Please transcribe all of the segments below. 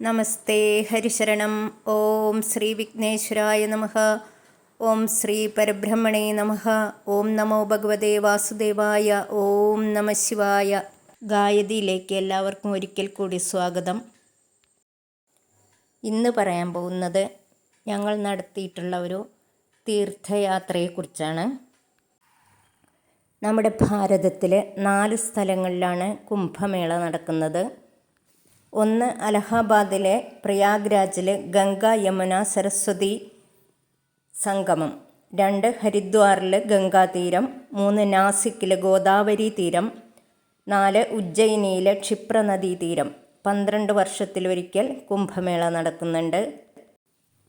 നമസ്തേ ഹരിശരണം. ഓം ശ്രീ വിഘ്നേശ്വരായ നമ. ഓം ശ്രീ പരബ്രഹ്മണേ നമ. ഓം നമോ ഭഗവതേ വാസുദേവായ. ഓം നമ ശിവായ. ഗായതിയിലേക്ക് എല്ലാവർക്കും ഒരിക്കൽ കൂടി സ്വാഗതം. ഇന്ന് പറയാൻ പോകുന്നത് ഞങ്ങൾ നടത്തിയിട്ടുള്ള ഒരു തീർത്ഥയാത്രയെക്കുറിച്ചാണ്. നമ്മുടെ ഭാരതത്തിലെ നാല് സ്ഥലങ്ങളിലാണ് കുംഭമേള നടക്കുന്നത്. ഒന്ന് അലഹാബാദിലെ പ്രയാഗ്രാജിലെ ഗംഗ യമുന സരസ്വതി സംഗമം. രണ്ട് ഹരിദ്വാറിലെ ഗംഗാതീരം മൂന്ന് നാസിക്കിലെ ഗോദാവരി തീരം. നാല് ഉജ്ജയിനിയിലെ ക്ഷിപ്രനദീ തീരം. പന്ത്രണ്ട് വർഷത്തിലൊരിക്കൽ കുംഭമേള നടക്കുന്നുണ്ട്.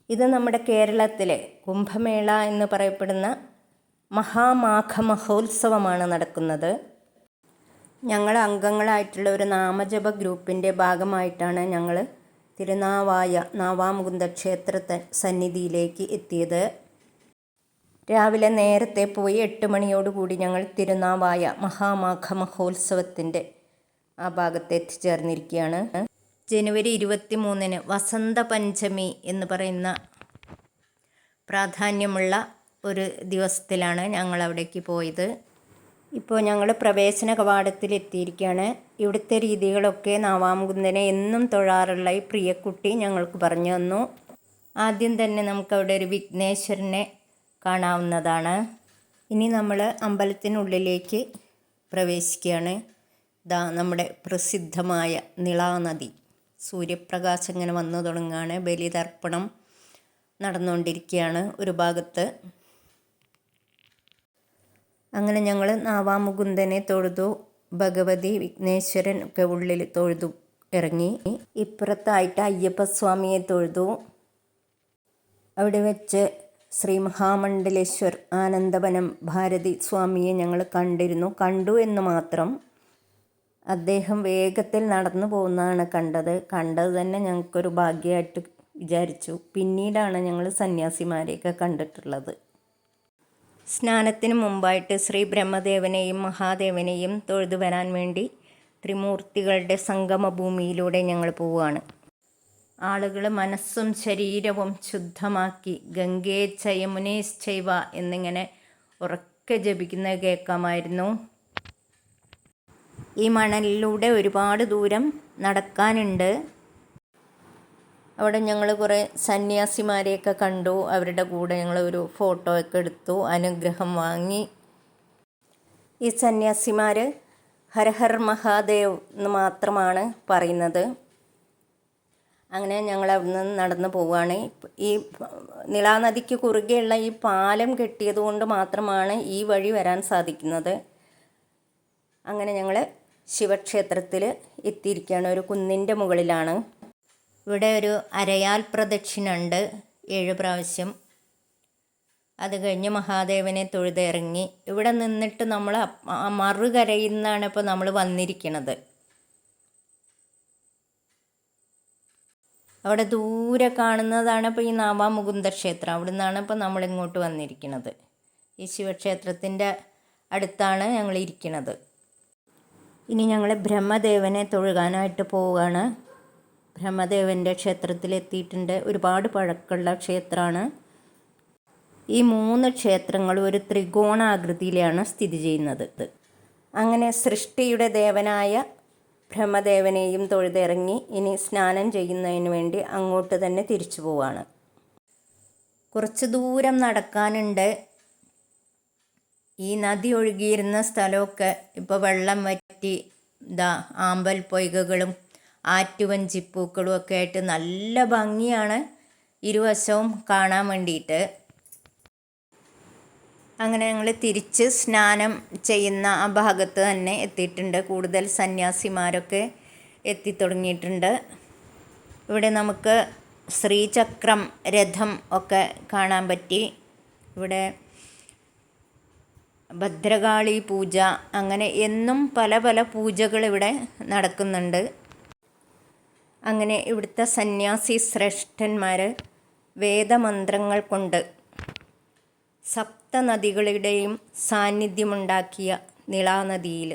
ഇത് നമ്മുടെ കേരളത്തിലെ കുംഭമേള എന്ന് പറയപ്പെടുന്ന മഹാമാഘ മഹോത്സവമാണ് നടക്കുന്നത്. ഞങ്ങൾ അംഗങ്ങളായിട്ടുള്ള ഒരു നാമജപ ഗ്രൂപ്പിന്റെ ഭാഗമായിട്ടാണ് ഞങ്ങൾ തിരുനാവായ നാവാമുകുന്ദ ക്ഷേത്ര സന്നിധിയിലേക്ക് എത്തിയത്. രാവിലെ നേരത്തെ പോയി എട്ട് മണിയോടുകൂടി ഞങ്ങൾ തിരുനാവായ മഹാമാഘ മഹോത്സവത്തിന്റെ ആ ഭാഗത്ത് എത്തിച്ചേർന്നിരിക്കുകയാണ്. ജനുവരി ഇരുപത്തി മൂന്നിന് വസന്ത പഞ്ചമി എന്ന് പറയുന്ന പ്രാധാന്യമുള്ള ഒരു ദിവസത്തിലാണ് ഞങ്ങൾ അവിടേക്ക് പോയത്. ഇപ്പോൾ ഞങ്ങൾ പ്രവേശന കവാടത്തിൽ എത്തിയിരിക്കുകയാണ്. ഇവിടുത്തെ രീതികളൊക്കെ നാവാമുകുന്ദനെ എന്നും തൊഴാറുള്ള ഈ പ്രിയക്കുട്ടി ഞങ്ങൾക്ക് പറഞ്ഞു തന്നു. ആദ്യം തന്നെ നമുക്കവിടെ ഒരു വിഘ്നേശ്വരനെ കാണാവുന്നതാണ്. ഇനി നമ്മൾ അമ്പലത്തിനുള്ളിലേക്ക് പ്രവേശിക്കുകയാണ്. ഇതാ നമ്മുടെ പ്രസിദ്ധമായ നിളാനദി. സൂര്യപ്രകാശം ഇങ്ങനെ വന്നു തുടങ്ങുകയാണ്. ബലിതർപ്പണം നടന്നുകൊണ്ടിരിക്കുകയാണ് ഒരു ഭാഗത്ത്. അങ്ങനെ ഞങ്ങൾ നാവാമുകുന്ദനെ തൊഴുതു ഭഗവതി വിഘ്നേശ്വരൻ ഒക്കെ ഉള്ളിൽ തൊഴുതു ഇറങ്ങി. ഇപ്പുറത്തായിട്ട് അയ്യപ്പസ്വാമിയെ തൊഴുതു. അവിടെ വെച്ച് ശ്രീ മഹാമണ്ഡലേശ്വർ ആനന്ദവനം ഭാരതി സ്വാമിയെ ഞങ്ങൾ കണ്ടിരുന്നു. കണ്ടു എന്ന് മാത്രം. അദ്ദേഹം വേഗത്തിൽ നടന്നു പോകുന്നതാണ് കണ്ടത്. കണ്ടത് തന്നെ ഞങ്ങൾക്കൊരു ഭാഗ്യമായിട്ട് വിചാരിച്ചു. പിന്നീടാണ് ഞങ്ങൾ സന്യാസിമാരെയൊക്കെ കണ്ടിട്ടുള്ളത്. സ്നാനത്തിന് മുമ്പായിട്ട് ശ്രീ ബ്രഹ്മദേവനെയും മഹാദേവനെയും തൊഴുതു വരാൻ വേണ്ടി ത്രിമൂർത്തികളുടെ സംഗമഭൂമിയിലൂടെ ഞങ്ങൾ പോവുകയാണ്. ആളുകൾ മനസ്സും ശരീരവും ശുദ്ധമാക്കി ഗംഗേ ചയമുനേശ്ചൈവ എന്നിങ്ങനെ ഉറക്കെ ജപിക്കുന്നത് കേൾക്കാമായിരുന്നു. ഈ മണലിലൂടെ ഒരുപാട് ദൂരം നടക്കാനുണ്ട്. അവിടെ ഞങ്ങൾ കുറേ സന്യാസിമാരെയൊക്കെ കണ്ടു. അവരുടെ കൂടെ ഞങ്ങൾ ഒരു ഫോട്ടോ ഒക്കെ എടുത്തു. അനുഗ്രഹം വാങ്ങി. ഈ സന്യാസിമാർ ഹരഹർ മഹാദേവ് എന്ന് മാത്രമാണ് പറയുന്നത്. അങ്ങനെ ഞങ്ങൾ അവിടുന്ന് നടന്നു പോവുകയാണ് ഈ നിളാനദിക്ക് കുറുകെയുള്ള ഈ പാലം കെട്ടിയത് കൊണ്ട് മാത്രമാണ് ഈ വഴി വരാൻ സാധിക്കുന്നത്. അങ്ങനെ ഞങ്ങൾ ശിവക്ഷേത്രത്തിൽ എത്തിയിരിക്കുകയാണ്. ഒരു കുന്നിന്റെ മുകളിലാണ്. ഇവിടെ ഒരു അരയാൽ പ്രദക്ഷിണുണ്ട് ഏഴ് പ്രാവശ്യം. അത് കഴിഞ്ഞ് മഹാദേവനെ തൊഴുതിറങ്ങി. ഇവിടെ നിന്നിട്ട് നമ്മൾ മറുകരയിൽ നിന്നാണ് ഇപ്പോൾ നമ്മൾ വന്നിരിക്കുന്നത് അവിടെ ദൂരെ കാണുന്നതാണ് ഇപ്പോൾ ഈ നാവാമുകുന്ദ ക്ഷേത്രം അവിടെ നിന്നാണ് ഇപ്പോൾ നമ്മൾ ഇങ്ങോട്ട് വന്നിരിക്കുന്നത് ഈ ശിവക്ഷേത്രത്തിന്റെ അടുത്താണ് ഞങ്ങൾ ഇരിക്കുന്നത് ഇനി ഞങ്ങൾ ബ്രഹ്മദേവനെ തൊഴുകാനായിട്ട് പോവുകയാണ് ബ്രഹ്മദേവന്റെ ക്ഷേത്രത്തിലെത്തിയിട്ടുണ്ട്. ഒരുപാട് പഴക്കമുള്ള ക്ഷേത്രമാണ്. ഈ മൂന്ന് ക്ഷേത്രങ്ങളും ഒരു ത്രികോണാകൃതിയിലാണ് സ്ഥിതി ചെയ്യുന്നത്. അങ്ങനെ സൃഷ്ടിയുടെ ദേവനായ ബ്രഹ്മദേവനെയും തൊഴുതിറങ്ങി ഇനി സ്നാനം ചെയ്യുന്നതിന് വേണ്ടി അങ്ങോട്ട് തന്നെ തിരിച്ചു പോവാണ്. കുറച്ച് ദൂരം നടക്കാനുണ്ട്. ഈ നദി ഒഴുകിയിരുന്ന സ്ഥലമൊക്കെ ഇപ്പോൾ വെള്ളം വറ്റി ഇതാ ആമ്പൽ പൊയ്കകളും ആറ്റുവഞ്ചിപ്പൂക്കളും ഒക്കെ ആയിട്ട് നല്ല ഭംഗിയാണ് ഇരുവശവും കാണാൻ വേണ്ടിയിട്ട്. അങ്ങനെ ഞങ്ങൾ തിരിച്ച് സ്നാനം ചെയ്യുന്ന ആ ഭാഗത്ത് തന്നെ എത്തിയിട്ടുണ്ട്. കൂടുതൽ സന്യാസിമാരൊക്കെ എത്തിത്തുടങ്ങിയിട്ടുണ്ട്. ഇവിടെ നമുക്ക് ശ്രീചക്രം രഥം ഒക്കെ കാണാൻ പറ്റി. ഇവിടെ ഭദ്രകാളി പൂജ അങ്ങനെ എന്നും പല പല പൂജകൾ ഇവിടെ നടക്കുന്നുണ്ട്. അങ്ങനെ ഇവിടുത്തെ സന്യാസി ശ്രേഷ്ഠന്മാർ വേദമന്ത്രങ്ങൾ കൊണ്ട് സപ്തനദികളുടെയും സാന്നിധ്യമുണ്ടാക്കിയ നിളാനദിയിൽ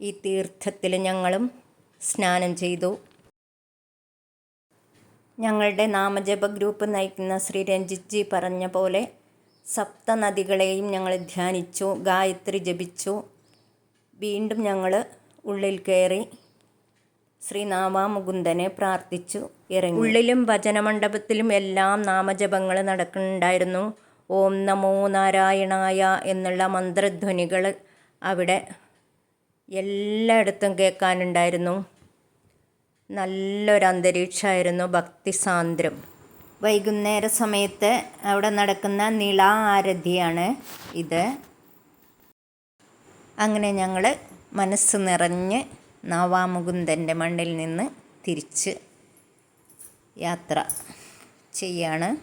ഈ തീർത്ഥത്തിൽ ഞങ്ങളും സ്നാനം ചെയ്തു. ഞങ്ങളുടെ നാമജപ ഗ്രൂപ്പ് നയിക്കുന്ന ശ്രീ രഞ്ജിത് ജി പറഞ്ഞ പോലെ സപ്തനദികളെയും ഞങ്ങൾ ധ്യാനിച്ചു ഗായത്രി ജപിച്ചു. വീണ്ടും ഞങ്ങൾ ഉള്ളിൽ കയറി ശ്രീ നാവാമുകുന്ദനെ പ്രാർത്ഥിച്ചു ഇറങ്ങി. ഉള്ളിലും ഭജനമണ്ഡപത്തിലും എല്ലാം നാമജപങ്ങൾ നടക്കുന്നുണ്ടായിരുന്നു. ഓം നമോ നാരായണായ എന്നുള്ള മന്ത്രധ്വനികൾ അവിടെ എല്ലായിടത്തും കേൾക്കാനുണ്ടായിരുന്നു. നല്ലൊരു അന്തരീക്ഷമായിരുന്നു ഭക്തിസാന്ദ്രം. വൈകുന്നേര സമയത്ത് അവിടെ നടക്കുന്ന നിള ആരതിയാണ് ഇത്. അങ്ങനെ ഞങ്ങൾ മനസ്സ് നിറഞ്ഞ് നവാമുകുന്ദന്റെ മണ്ണിൽ നിന്ന് തിരിച്ച് യാത്ര ചെയ്യാണ്.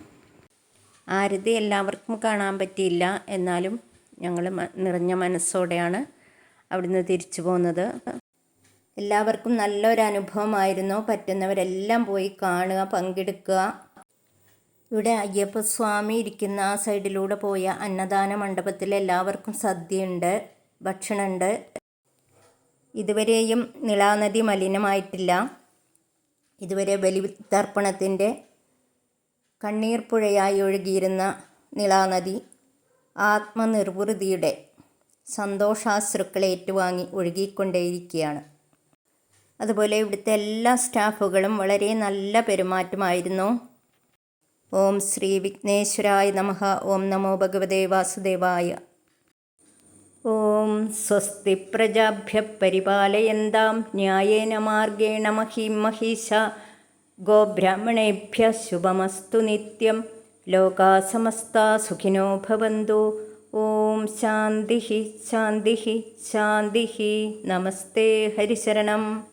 ആരതി എല്ലാവർക്കും കാണാൻ പറ്റിയില്ല. എന്നാലും ഞങ്ങൾ നിറഞ്ഞ മനസ്സോടെയാണ് അവിടുന്ന് തിരിച്ചു പോകുന്നത്. എല്ലാവർക്കും നല്ലൊരു അനുഭവമായിരുന്നു പറ്റുന്നവരെല്ലാം പോയി കാണുക പങ്കെടുക്കുക. ഇവിടെ അയ്യപ്പസ്വാമി ഇരിക്കുന്ന ആ സൈഡിലൂടെ പോയ അന്നദാന മണ്ഡപത്തിൽ എല്ലാവർക്കും സദ്യയുണ്ട് ഭക്ഷണമുണ്ട്. ഇതുവരെയും നിളാനദി മലിനമായിട്ടില്ല. ഇതുവരെ ബലിതർപ്പണത്തിന്റെ കണ്ണീർ പുഴയായി ഒഴുകിയിരുന്ന നിളാനദി ആത്മനിർവൃതിയുടെ സന്തോഷാശ്രുക്കളെ ഏറ്റുവാങ്ങി ഒഴുകിക്കൊണ്ടേയിരിക്കുകയാണ്. അതുപോലെ ഇവിടുത്തെ എല്ലാ സ്റ്റാഫുകളും വളരെ നല്ല പെരുമാറ്റമായിരുന്നു. ഓം ശ്രീ വിഘ്നേശ്വരായ നമഃ. ഓം നമോ ഭഗവതേ വാസുദേവായ സ്വസ്തി പ്രജാഭ്യ പരിപാലയന്താം ന്യായേന മാർഗേണ മഹീം മഹീശ. ഗോബ്രാഹ്മണേഭ്യ ശുഭമസ്തു നിത്യം. ലോകാ സമസ്ത സുഖിനോ ഭവന്തു. ഓം ശാന്തി ശാന്തി ശാന്തി. നമസ്തേ ഹരിശരണം.